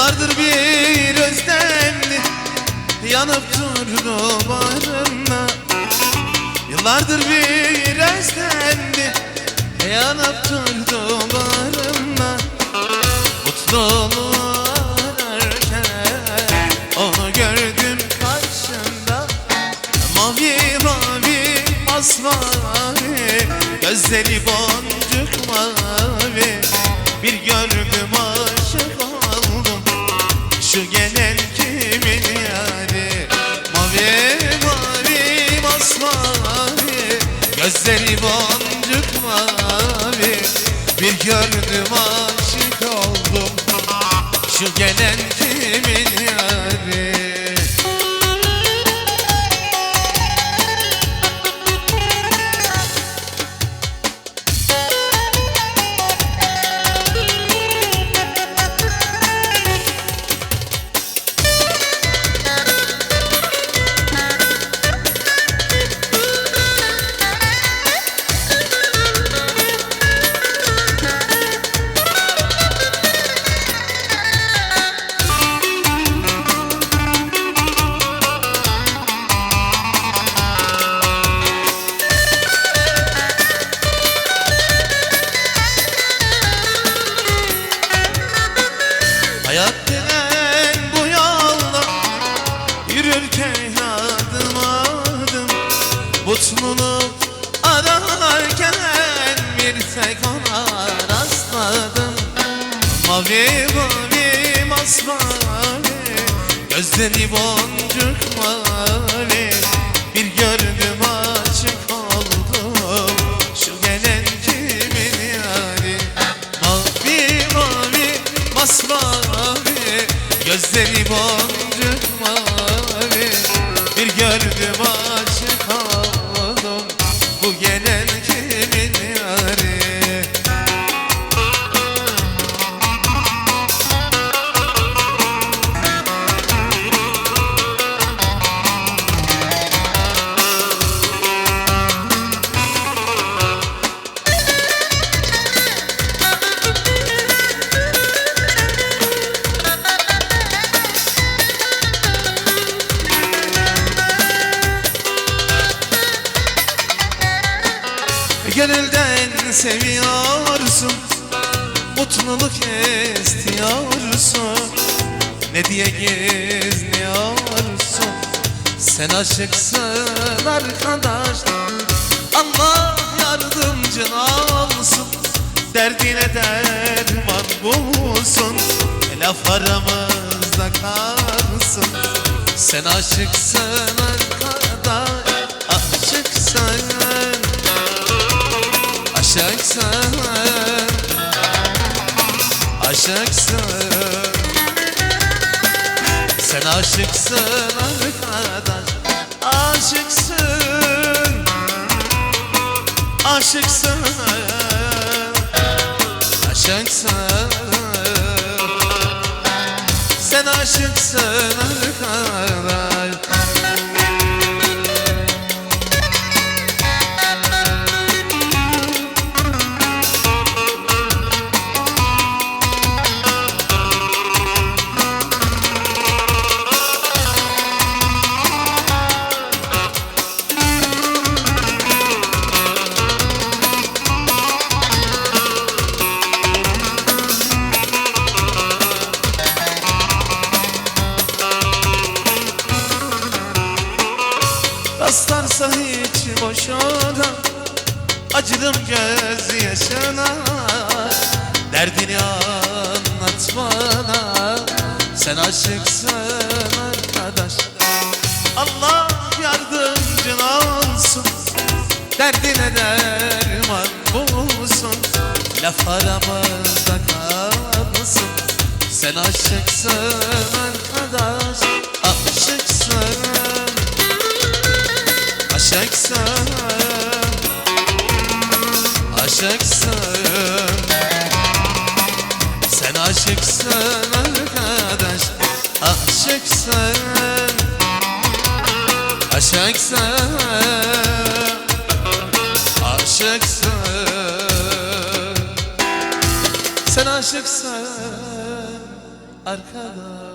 Yıllardır bir özlemdi Yanıp durdu bağrımda. Yıllardır bir özlemdi Yanıp durdu bağrımda. Mutluluğu ararken Onu gördüm karşımda. Mavi mavi masmavi Gözleri boncuk mavi. Bir gördüm ağrı Gözleri boncuk mavi Bir gördüm aşık oldum. Şu gelen kimin Mavi mavi masmavi Gözleri boncuk mavi. Bir gördüm aşık oldum Şu gelen kimin yani? Mavi mavi masmavi Gözleri boncuk mavi. Bir gördüm aşık Gönülden seviyorsun. Mutluluk istiyorsun. Ne diye gizliyorsun? Sen aşıksın arkadaş Allah yardımcın olsun. Derdine derman bulsun. Laf aramızda kalsın. Sen aşıksın arkadaş Aşıksın Aşıksın Aşıksın Sen aşıksın arkadaş Aşıksın. Aşıksın. Aşıksın Sen aşıksın arkadaş Rastlarsa hiç boşuna Acıdım göz yaşına Derdini anlat bana. Sen aşıksın arkadaş. Allah yardımcın olsun. Derdine derman bulsun. Laf aramızda kalsın. Sen aşıksın arkadaş. Aşıksın Aşıksın Aşıksın Sen aşıksın arkadaş Aşıksın Aşıksın Aşıksın Sen aşıksın arkadaş